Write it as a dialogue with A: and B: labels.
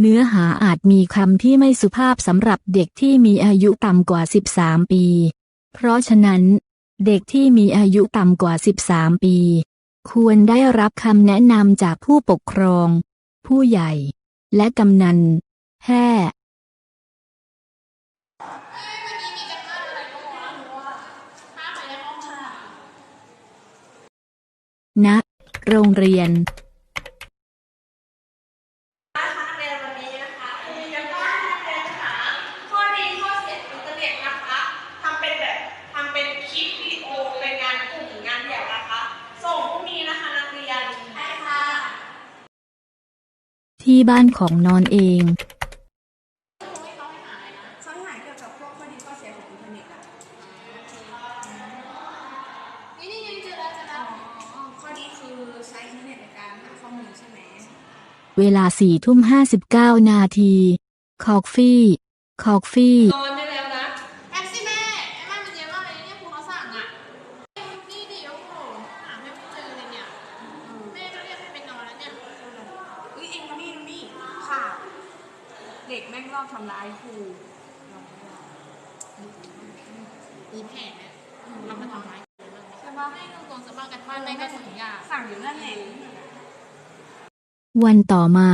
A: เนื้อหาอาจมีคำที่ไม่สุภาพสำหรับเด็กที่มีอายุต่ำกว่า 13 ปี เพราะฉะนั้น เด็กที่มีอายุต่ำกว่า 13 ปี ควรได้รับคำแนะนำจากผู้ปกครอง ผู้ใหญ่ และกำนันแพทย์ณโรงเรียน
B: คือใช้อินเทอร์เน็ตในการหาข้อมูลใช่ไหม
A: เวลาสี่ทุ่มห้าสิบเก้านาที คอกฟี่ คอกฟี่
C: นอนได้แล้วนะ
D: แอปซี่แม่แอปมาเป็นเยอะมากเลยเนี่ยครูเขาสั่งอะนี่ดิโอ้โหหาแม่ไม่เจอเลยเนี่ยแม่ก็เรียกให้ไปนอนแล้วเนี่ย
B: อุ้ยเองก็นี่ดูนี่ค่ะ เด็กแม่งรอบทำร้ายครู
D: มีแผนเนี่ยเรามาทำร้ายใช่ปะให้ตรงๆสบายกันบ้านแม่ก็ถึงยาก
B: สั่งอยู่นั่นแหละ
A: วันต่อมา